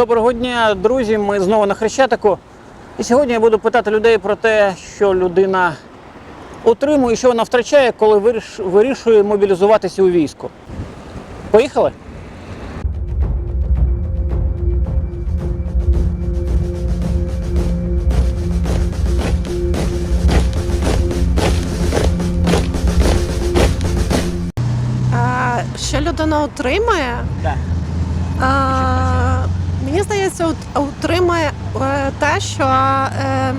Доброго дня, друзі. Ми знову на Хрещатику. І сьогодні я буду питати людей про те, що людина отримує, що вона втрачає, коли вирішує мобілізуватися у військо. Поїхали? А, що людина отримає? Так. А, мені здається, отримає е, те, що ем,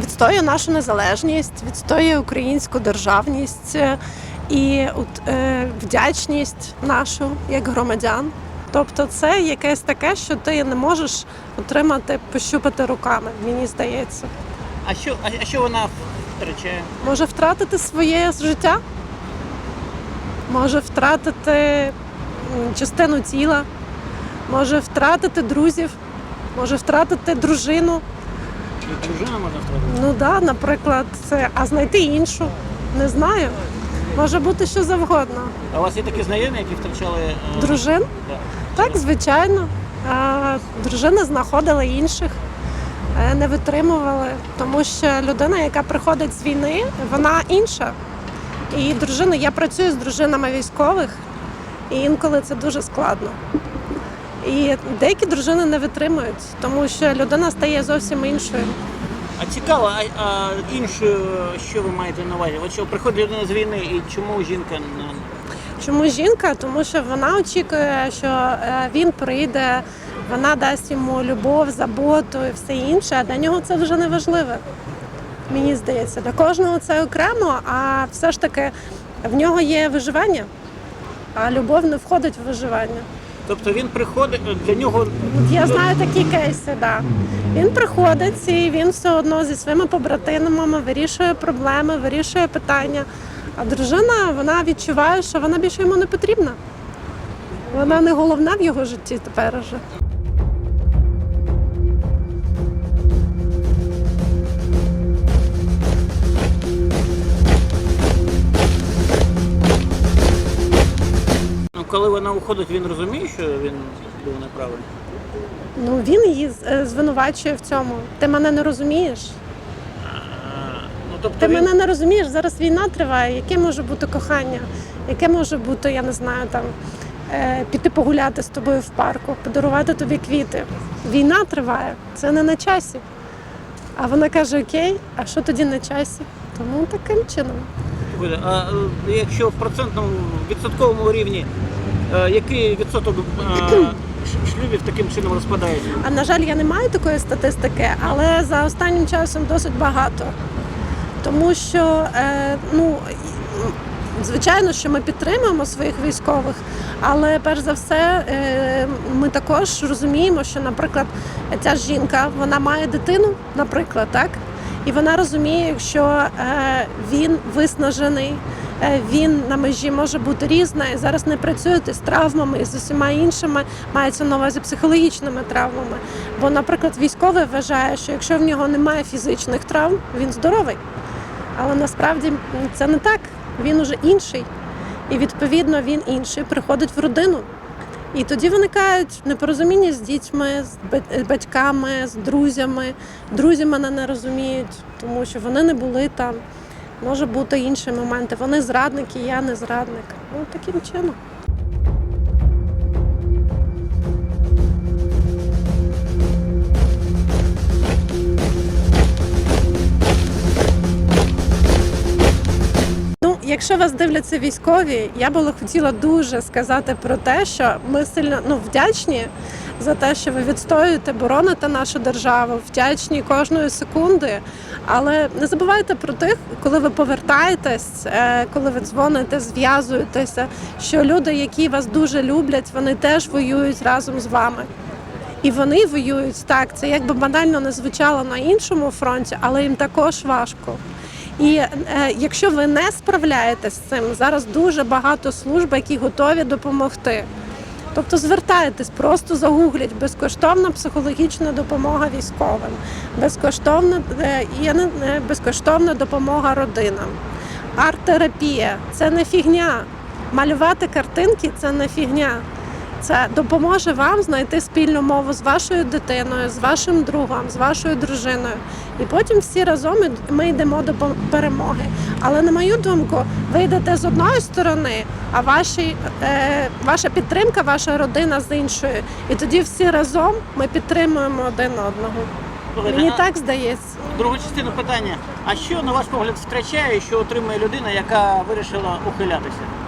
відстоює нашу незалежність, відстоює українську державність е, і е, вдячність нашу як громадян. Тобто це якесь таке, що ти не можеш отримати, пощупати руками, мені здається. А що, а, а що вона втрачає? Може втратити своє життя, може втратити частину тіла, може втратити друзів, може втратити дружину. Дружина можна втратити? Ну да, наприклад, це, а знайти іншу. Не знаю. Може бути що завгодно. А у вас є такі знайомі, які втрачали е, Дружин? да. Так, звичайно. А, дружина знаходила інших, е, не витримували, тому що людина, яка приходить з війни, вона інша. І дружина, я працюю з дружинами військових, і інколи це дуже складно. І деякі дружини не витримують, тому що людина стає зовсім іншою. А цікаво, а, а інше, що ви маєте на увазі? От що приходить людина з війни і чому жінка не Чому жінка? Тому що вона очікує, що е, він прийде, вона дасть йому любов, заботу і все інше. А для нього це вже не важливе. Мені здається, для кожного це окремо, а все ж таки в нього є виживання, а любов не входить в виживання. Тобто він приходить для нього. Я знаю такі кейси, да. Він приходить і він все одно зі своїми побратимами вирішує проблеми, вирішує питання. А дружина вона відчуває, що вона більше йому не потрібна. Вона не головна в його житті тепер уже. Коли вона уходить, він розуміє, що він був неправильний. Ну він її е, звинувачує в цьому. Ти мене не розумієш. Ну, тобто Ти він... мене не розумієш. Зараз війна триває. Яке може бути кохання? Яке може бути, я не знаю, там е, піти погуляти з тобою в парку, подарувати тобі квіти. Війна триває, це не на часі. А вона каже: Окей, а що тоді на часі? Тому таким чином. Слухайте, А е, якщо в процентному відсотковому рівні, який відсоток е, шлюбів таким чином розпадається? А на жаль, я не маю такої статистики, але за останнім часом досить багато. Тому що, е, ну, звичайно, що ми підтримуємо своїх військових, але перш за все е, ми також розуміємо, що, наприклад, ця жінка вона має дитину, наприклад, так? І вона розуміє, що е, він виснажений, е, він на межі може бути різна і зараз не працюєте з травмами і з усіма іншими, мається на увазі психологічними травмами. Бо, наприклад, військовий вважає, що якщо в нього немає фізичних травм, він здоровий. Але насправді це не так. Він уже інший. І відповідно він інший приходить в родину. І тоді виникають непорозуміння з дітьми, з батьками, з друзями. Друзі мене не розуміють, тому що вони не були там. Може бути інші моменти. Вони зрадники, я не зрадник. Ну таким чином. Ну, якщо вас дивляться військові, я би хотіла дуже сказати про те, що ми сильно ну, вдячні за те, що ви відстоюєте, бороните нашу державу, вдячні кожної секунди. Але не забувайте про тих, коли ви повертаєтесь, е, коли ви дзвоните, зв'язуєтеся, що люди, які вас дуже люблять, вони теж воюють разом з вами. І вони воюють так. Це якби банально не звучало на іншому фронті, але їм також важко. І е, якщо ви не справляєтесь з цим, зараз дуже багато служб, які готові допомогти. Тобто звертайтесь, просто загугліть безкоштовна психологічна допомога військовим, безкоштовна, е, е, безкоштовна допомога родинам. Арт-терапія це не фігня. Малювати картинки це не фігня. Це допоможе вам знайти спільну мову з вашою дитиною, з вашим другом, з вашою дружиною. І потім всі разом ми йдемо до перемоги. Але на мою думку, ви йдете з одної сторони, а ваші, е, ваша підтримка, ваша родина з іншої. І тоді всі разом ми підтримуємо один одного. Мені так здається. Другу частину питання. А що, на ваш погляд, втрачає, що отримує людина, яка вирішила ухилятися?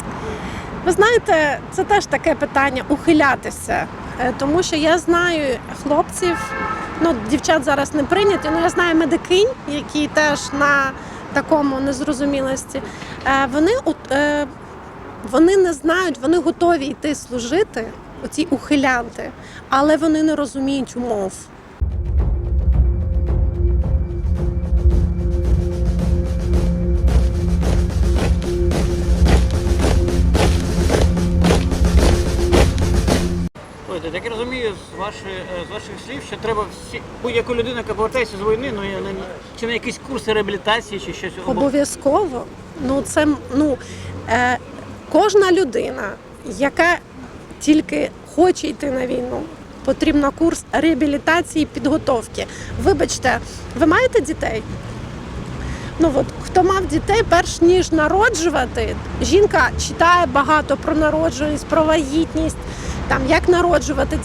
Ви знаєте, це теж таке питання ухилятися. Е, Тому що я знаю хлопців, ну дівчат зараз не прийняті, але я знаю медикинь, які теж на такому незрозумілості. Е, Вони е, вони не знають, вони готові йти служити, оці ухилянти, але вони не розуміють умов. Ваші, е, з ваших слів, що треба всі будь-яку людину, яка повертається з війни, ну я на чи на якісь курси реабілітації, чи щось Обов'язково. Ну це ну е, кожна людина, яка тільки хоче йти на війну, потрібна курс реабілітації підготовки. Вибачте, ви маєте дітей? Ну от хто мав дітей, перш ніж народжувати, жінка читає багато про народжуваність, про вагітність, там як народжувати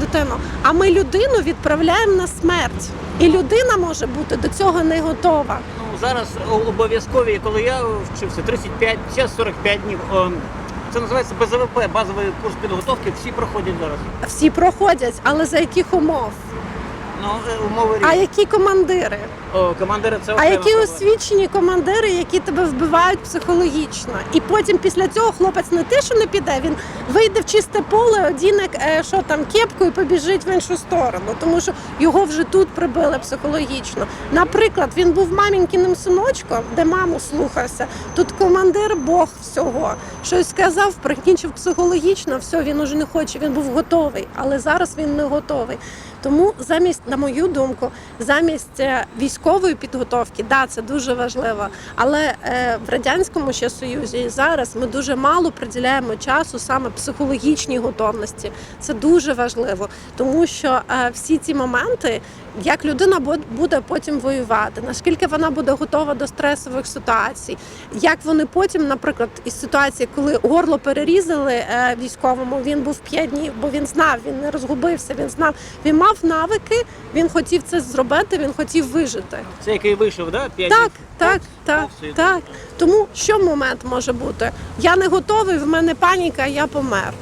дитину. А ми людину відправляємо на смерть, і людина може бути до цього не готова. Ну, зараз обов'язкові, коли я вчився, 35, зараз 45 днів. Це називається БЗВП, базовий курс підготовки. Всі проходять зараз. Всі проходять, але за яких умов? Ну, умови А які командири? О, командири це А окрема які проблема. освічені командири, які тебе вбивають психологічно? І потім після цього хлопець не те, що не піде, він вийде в чисте поле, одіне е, що там кепку і побіжить в іншу сторону, тому що його вже тут прибили психологічно. Наприклад, він був мамінькиним синочком, де маму слухався. Тут командир Бог всього. Щось сказав, прикінчив психологічно, все, він уже не хоче, він був готовий, але зараз він не готовий. Тому замість, на мою думку, замість е, військової підготовки, да, це дуже важливо. Але е, в радянському ще союзі і зараз ми дуже мало приділяємо часу саме психологічній готовності. Це дуже важливо, тому що е, всі ці моменти, як людина буде потім воювати, наскільки вона буде готова до стресових ситуацій, як вони потім, наприклад, із ситуації, коли горло перерізали військовому, він був 5 днів, бо він знав, він не розгубився, він знав, він мав навики, він хотів це зробити, він хотів вижити. Це який вийшов, да? П'ять Так, днів? так, так, і- так. Тому що момент може бути? Я не готовий, в мене паніка, я помер.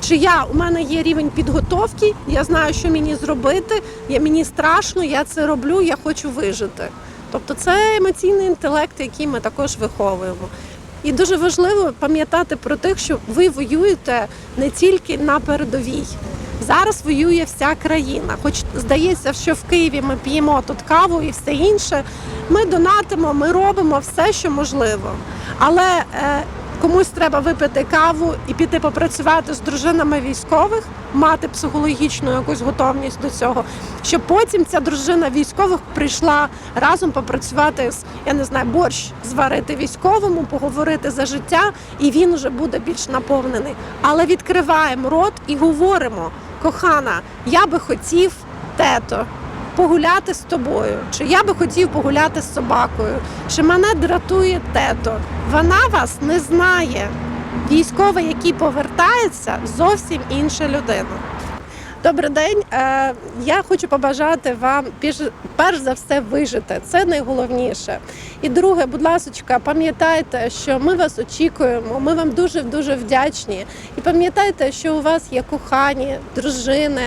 Чи я у мене є рівень підготовки, я знаю, що мені зробити, я, мені страшно, я це роблю, я хочу вижити. Тобто це емоційний інтелект, який ми також виховуємо. І дуже важливо пам'ятати про тих, що ви воюєте не тільки на передовій. Зараз воює вся країна. Хоч здається, що в Києві ми п'ємо тут каву і все інше. Ми донатимо, ми робимо все, що можливо. Але е, комусь треба випити каву і піти попрацювати з дружинами військових, мати психологічну якусь готовність до цього, щоб потім ця дружина військових прийшла разом попрацювати з я не знаю, борщ зварити військовому, поговорити за життя, і він вже буде більш наповнений. Але відкриваємо рот і говоримо: кохана, я би хотів тето. Погуляти з тобою, чи я би хотів погуляти з собакою, чи мене дратує тето. Вона вас не знає. Військовий, який повертається, зовсім інша людина. Добрий день. Е, Я хочу побажати вам перш за все вижити. Це найголовніше. І друге, будь ласка, пам'ятайте, що ми вас очікуємо. Ми вам дуже дуже вдячні. І пам'ятайте, що у вас є кохані, дружини,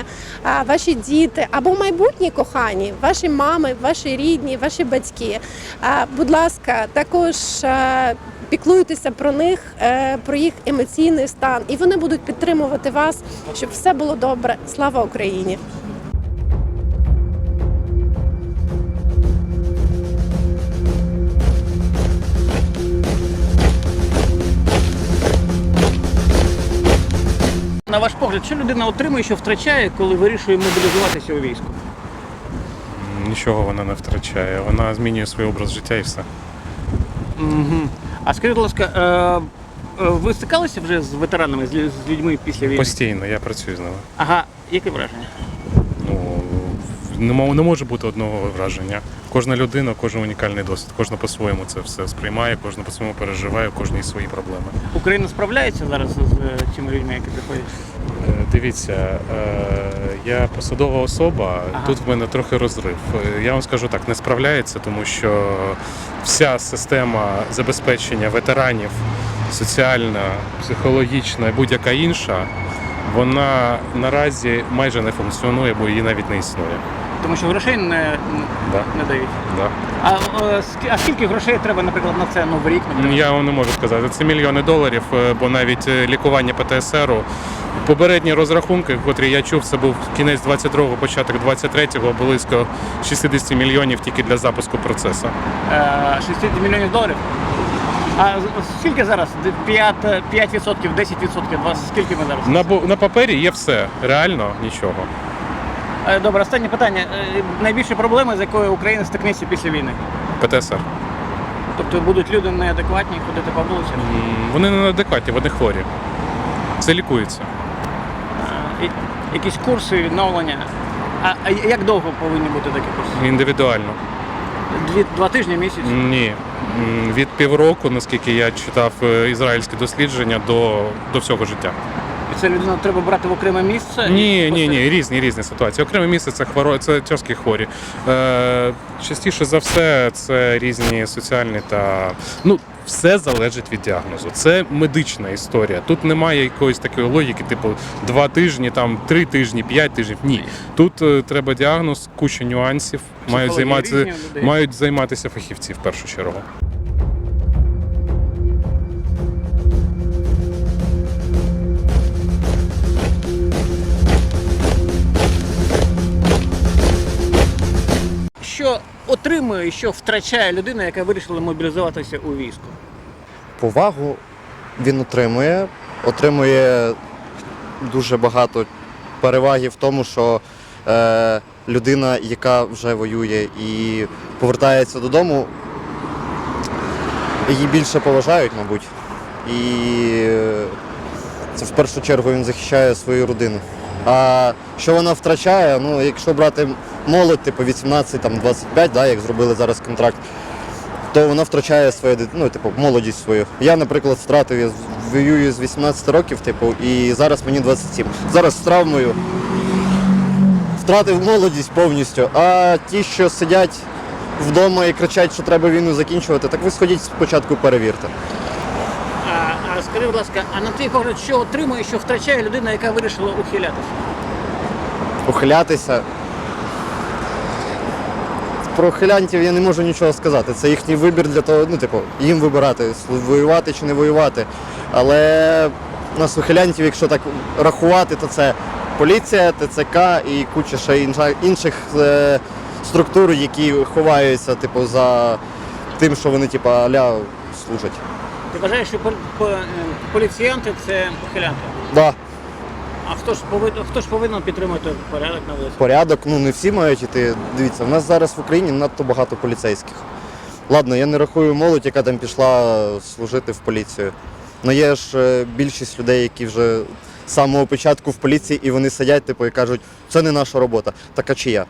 ваші діти або майбутні кохані, ваші мами, ваші рідні, ваші батьки. Будь ласка, також. е, Піклуйтеся про них, е, про їх емоційний стан, і вони будуть підтримувати вас, щоб все було добре. Слава Україні! На ваш погляд, що людина отримує, що втрачає, коли вирішує мобілізуватися у війську? Нічого вона не втрачає. Вона змінює свій образ життя і все. Угу. А скажіть, будь ласка, е, Е, Ви стикалися вже з ветеранами, з лю- з людьми після війни? Постійно, я працюю з ними. Ага, яке враження? Ну, не, може бути одного враження. Кожна людина, кожен унікальний досвід, кожна по-своєму це все сприймає, кожна по-своєму переживає, кожній свої проблеми. Україна справляється зараз з е, тими людьми, які приходять? Е, Дивіться, е, я посадова особа, Ага. тут в мене трохи розрив. Я вам скажу так, не справляється, тому що вся система забезпечення ветеранів, соціальна, психологічна і будь-яка інша, вона наразі майже не функціонує, бо її навіть не існує. Тому що грошей не, Да, не дають. да. А, е, ск- а скільки грошей треба, наприклад, на це ну, в рік? Наприклад? Я вам не можу сказати. Це мільйони доларів, е, бо навіть е, лікування ПТСРу. Попередні розрахунки, котрі я чув, це був кінець 22-го, початок 23-го, близько 60 мільйонів тільки для запуску процесу. Е, 60 мільйонів доларів. А скільки зараз? 5, 5%, 10%, 20%, скільки ми зараз? На, бу- на папері є все, реально нічого. Е, Добре, останнє питання. Е, Найбільші проблеми, з якою Україна стикнеться після війни? ПТСР. Тобто будуть люди неадекватні ходити по вулицях? М, Вони не адекватні, вони хворі. Це лікується. Е, і- Якісь курси відновлення. А, а як довго повинні бути такі курси? Індивідуально. Дві, два тижні, місяць? Ні. Від півроку, наскільки я читав е, ізраїльські дослідження, до, до всього життя. І це людину треба брати в окреме місце? Ні, ні, ні, різні різні ситуації. Окреме місце це хворо, це тяжкі хворі. Е, частіше за все, це різні соціальні та ну. Все залежить від діагнозу. Це медична історія. Тут немає якоїсь такої логіки, типу два тижні, там три тижні, п'ять тижнів. Ні. Тут е, треба діагноз, куча нюансів. Мають займатися, різні у людей. мають займатися фахівці в першу чергу. І що втрачає людина, яка вирішила мобілізуватися у війську? повагу він отримує. Отримує дуже багато переваги в тому, що е, людина, яка вже воює і повертається додому, її більше поважають, мабуть. І е, це в першу чергу він захищає свою родину. А що вона втрачає, ну якщо брати молодь, типу 18, там 25, да, як зробили зараз контракт, то вона втрачає своє ну, типу, молодість свою. Я, наприклад, втратив, я воюю з 18 років, типу, і зараз мені 27. Зараз з травмою втратив молодість повністю. А ті, що сидять вдома і кричать, що треба війну закінчувати, так ви сходіть спочатку перевірте. А, а скажи, будь ласка, а на твій погляд, що отримує, що втрачає людина, яка вирішила ухилятися? Ухилятися. Про ухилянтів я не можу нічого сказати. Це їхній вибір для того, ну, типу, їм вибирати, воювати чи не воювати. Але у нас ухилянтів, якщо так рахувати, то це поліція, ТЦК і куча ще інших е, структур, які ховаються, типу, за тим, що вони, типу, аля служать. Ти вважаєш, що е, поліціянти це ухилянти? Да, А хто ж повинен хто ж повинен підтримувати порядок на вулиці? порядок, ну не всі мають іти. Дивіться, в нас зараз в Україні надто багато поліцейських. Ладно, я не рахую молодь, яка там пішла служити в поліцію. Ну є ж е, більшість людей, які вже з самого початку в поліції і вони сидять, типу, і кажуть, це не наша робота. Так а чия?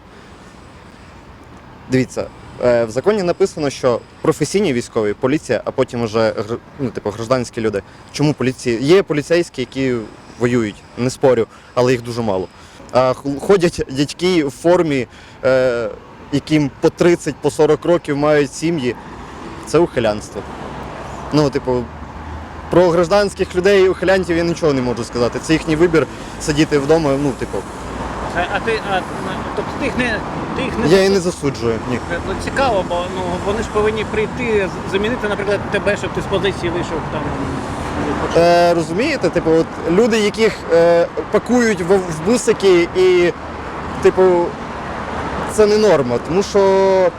Дивіться, е, в законі написано, що професійні військові поліція, а потім вже ну, типу, гражданські люди. Чому поліції? Є поліцейські, які воюють, не спорю, але їх дуже мало. А ходять дядьки в формі, е, яким по 30, по 40 років мають сім'ї. Це ухилянство. Ну, типу, про гражданських людей і ухилянтів я нічого не можу сказати. Це їхній вибір сидіти вдома, ну, типу, А ти, а, тобто ти їх не ти їх не я і не засуджую. Ні. Ну, цікаво, бо ну вони ж повинні прийти замінити, наприклад, тебе, щоб ти з позиції вийшов там. Е, розумієте, типу, от люди, яких е, пакують в, в бусики і, типу, це не норма. Тому що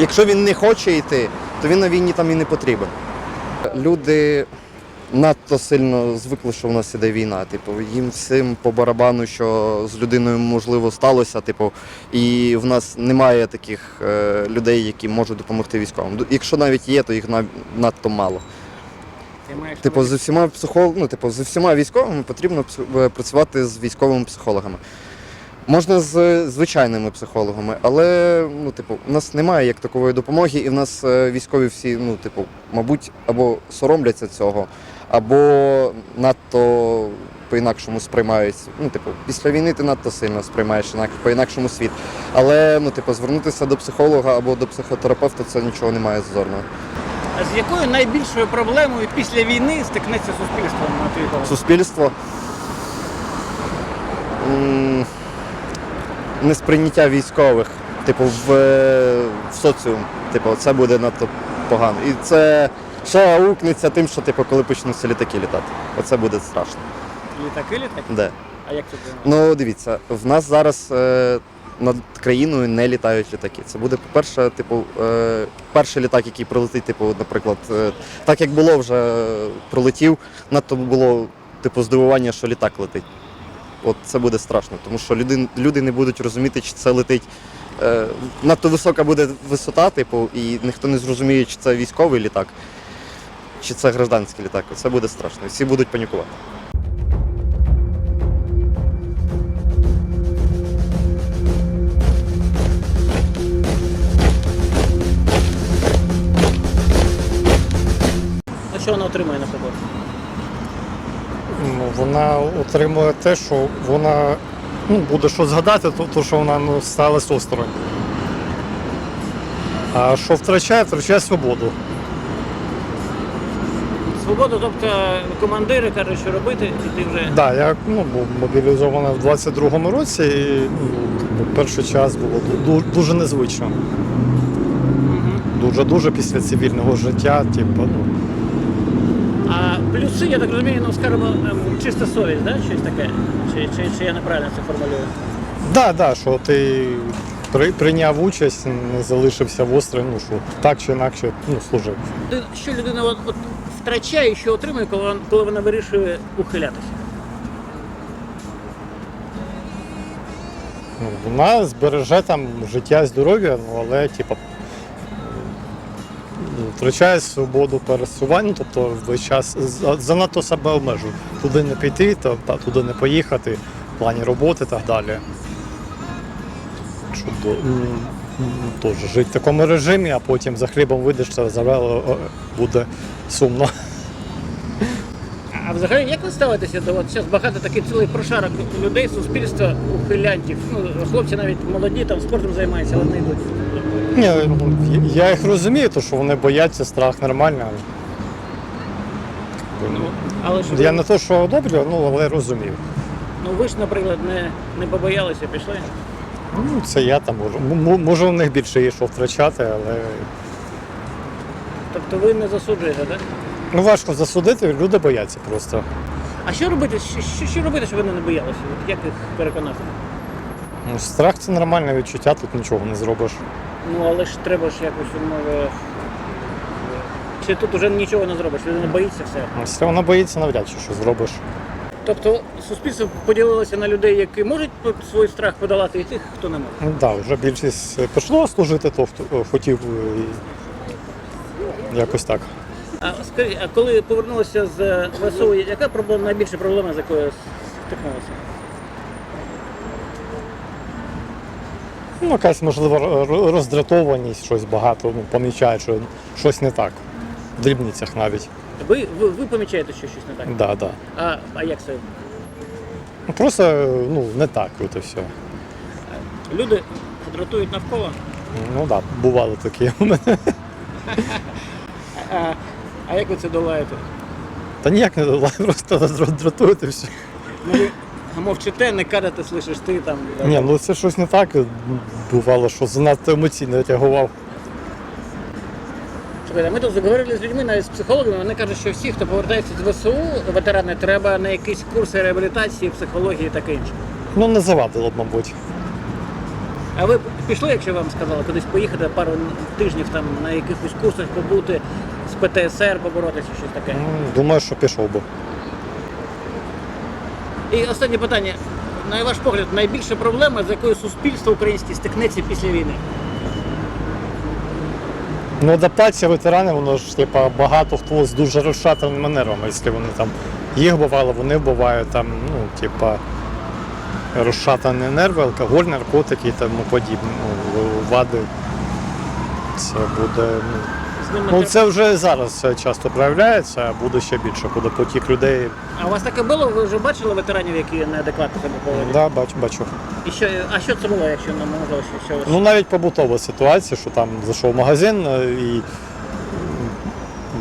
якщо він не хоче йти, то він на війні там і не потрібен. Люди надто сильно звикли, що в нас іде війна. Типу, їм всім по барабану, що з людиною можливо сталося. Типу, і в нас немає таких е, людей, які можуть допомогти військовим. Якщо навіть є, то їх надто мало. Типу, з усіма психол... ну, типу, з усіма військовими потрібно е, працювати з військовими психологами. Можна з звичайними психологами, але ну, типу, у нас немає як такової допомоги, і в нас е, військові всі, ну, типу, мабуть, або соромляться цього, або надто по-інакшому сприймають. Ну, типу, після війни ти надто сильно сприймаєш по-інакшому світ. Але ну, типу, звернутися до психолога або до психотерапевта це нічого немає зазорного. А з якою найбільшою проблемою після війни стикнеться суспільство на твій погляд? суспільство. м, Несприйняття військових, типу, в, е, в соціум. Типу, це буде надто погано. І це ще аукнеться тим, що типу, коли почнуться літаки літати. Оце буде страшно. Літаки літаки? Де? А як це? Ну, дивіться, в нас зараз е, над країною не літають літаки. Це буде, по-перше, типу, е, перший літак, який прилетить, типу, наприклад, е, так як було вже е, пролетів, надто було типу, здивування, що літак летить. От це буде страшно, тому що люди, люди не будуть розуміти, чи це летить. Надто висока буде висота, типу, і ніхто не зрозуміє, чи це військовий літак, чи це гражданський літак. Це буде страшно. Всі будуть панікувати. Вона отримує те, що вона ну, буде що згадати, то, то що вона ну, сталася осторонь. А що втрачає, втрачає свободу. Свободу, тобто командири кажуть, що робити, і ти вже. Да, я ну, був мобілізований в 22-му році, і ну, перший час було ду- дуже незвично. Дуже-дуже після цивільного життя, типу, ну, А плюси, я так розумію, ну скажімо, ем, чиста совість, да? щось таке? Чи, чи, чи я неправильно це формулюю? да, да, що ти при, прийняв участь, не залишився в острій, ну що так чи інакше ну, служив. Ти- Що людина от, от втрачає, що отримує, коли коли вона вирішує ухилятися? Ну, вона збереже там життя і здоров'я, ну але типу, втрачає свободу пересування, тобто весь час занадто себе обмежує. Туди не піти, та, та, туди не поїхати, в плані роботи і так далі. Щоб до- м, м, теж жити в такому режимі, а потім за хлібом вийдеш, це завело буде сумно. А взагалі, як ви ставитеся до от зараз багато такий цілий прошарок людей, суспільства, ухилянтів. Ну, хлопці навіть молоді, там спортом займаються, але не йдуть. Ні, я їх розумію, то що вони бояться, страх нормально. Ну, але що Я ви- не то, що одобрюю, ну але розумію. ну ви ж, наприклад, не, не побоялися, пішли. Ну, це я там можу. М- м- Може, у них більше є що втрачати, але Тобто ви не засуджуєте, так? ну важко засудити, люди бояться просто. А що робити? Що, що робити, щоб вони не боялися? От як їх переконати? Ну, страх це нормальне відчуття, тут нічого не зробиш. Ну але ж треба ж якось умови. Чи тут уже нічого не зробиш? Людина боїться все. Якщо вона боїться, навряд чи що зробиш. Тобто суспільство поділилося на людей, які можуть свій страх подолати, і тих, хто не може. Ну так, да, вже більшість е, пішло служити, то хто е, хотів е, і якось так. А скажіть, а коли повернулися з ВСУ, яка проблема найбільша проблема, з якою стикнулися? Ну, якась можливо роздратованість, щось багато, ну, помічають, що щось не так. В дрібницях навіть. Ви, ви, ви помічаєте, що щось не так? Да, да. А, а як це? Ну, Просто ну, не так, от і все. Люди дратують навколо, Ну так, да, бувало такі у мене. а, а як ви це долаєте? Та ніяк не долаю, просто дра- дратують і все. Ну, ви мовчите, не кажете, слышиш, ти там. да. Ні, ну це щось не так. Бувало, що занадто емоційно реагував. Слухайте, ми тут заговорили з людьми, навіть з психологами. Вони кажуть, що всі, хто повертається з ВСУ, ветерани, треба на якісь курси реабілітації, психології і таке інше. Ну не завадило б, мабуть. А ви пішли, якщо вам сказали, кудись поїхати пару тижнів там на якихось курсах побути з ПТСР, поборотися, щось таке. Ну, Думаю, що пішов би. І останнє питання. На ваш погляд, найбільша проблема, з якою суспільство українське стикнеться після війни? Ну, адаптація ветеранів, воно ж типа багато хто з дуже розшатаними нервами. Якщо вони там їх бувало, вони бувають там, ну, типа, розшатані нерви, алкоголь, наркотики і тому подібне. Ну, вади. Це буде. Ну, ними ну це вже зараз часто проявляється, а буде ще більше, буде потік людей. А у вас таке було? Ви вже бачили ветеранів, які неадекватно себе поводять? Да, бачу, бачу. І що, а що це було, якщо не можливо, що, що Ну навіть побутова ситуація, що там зайшов в магазин е, і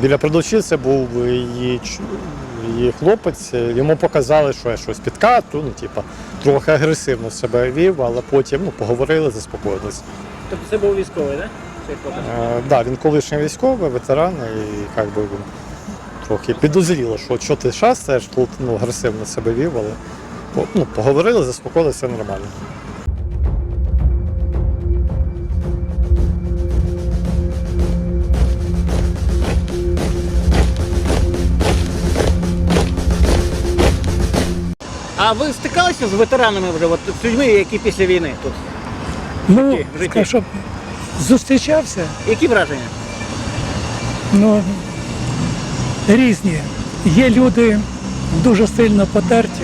біля продавчиці був її, її хлопець, е, йому показали, що я щось підкату, ну, типа, трохи агресивно себе вів, але потім ну, поговорили, заспокоїлися. Тобто це був військовий, так? Хлопець? Е, да, він колишній військовий, ветеран, і як би він трохи підозріло, що що ти шастаєш, тут ну, агресивно себе вів, але ну, поговорили, заспокоїлися, все нормально. А ви стикалися з ветеранами вже, от, з людьми, які після війни тут? Ну, в житті. скажу, зустрічався, Які враження? ну різні. Є люди дуже сильно потерті,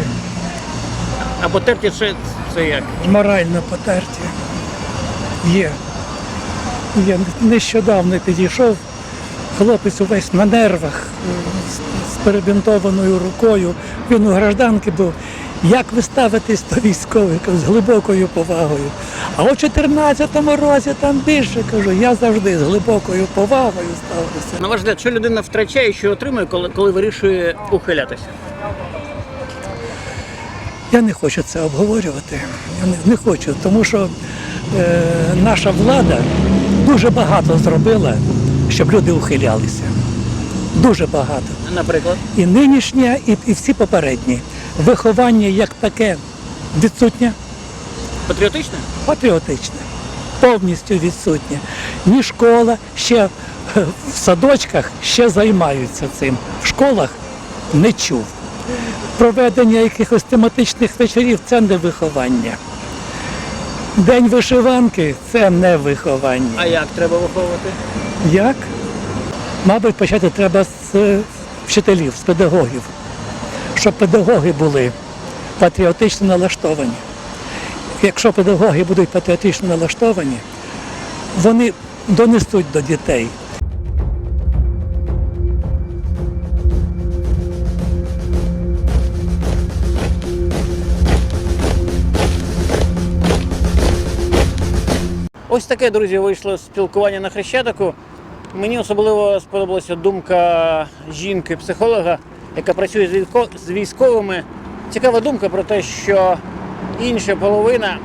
Або терті ще це як? морально потерті. Є. Я нещодавно підійшов, хлопець увесь на нервах, з- з перебінтованою рукою. Він у гражданки був. Як ви ставитесь до військових Кажу, з глибокою повагою? А у 14-му році там більше кажу, я завжди з глибокою повагою ставлюся. На ваш взгляд, що людина втрачає, що отримує, коли, коли вирішує ухилятися? Я не хочу це обговорювати. Я не, не хочу, тому що е, наша влада дуже багато зробила, щоб люди ухилялися. Дуже багато. Наприклад, І нинішня, і, і всі попередні. Виховання як таке відсутнє, патріотичне? патріотичне, повністю відсутнє. Ні школа, ще е, в садочках ще займаються цим. В школах не чув. Проведення якихось тематичних вечорів це не виховання. День вишиванки це не виховання. А як треба виховувати? Як? Мабуть, почати треба з е, вчителів, з педагогів, щоб педагоги були патріотично налаштовані. Якщо педагоги будуть патріотично налаштовані, вони донесуть до дітей. Ось таке, друзі, вийшло спілкування на Хрещатику. Мені особливо сподобалася думка жінки-психолога, яка працює з військовими. Цікава думка про те, що інша половина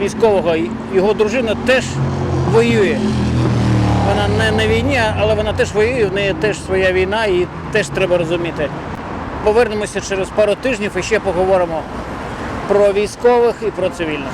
військового, його дружина теж воює. Вона не на війні, але вона теж воює, в неї теж своя війна, і теж треба розуміти. Повернемося через пару тижнів і ще поговоримо про військових і про цивільних.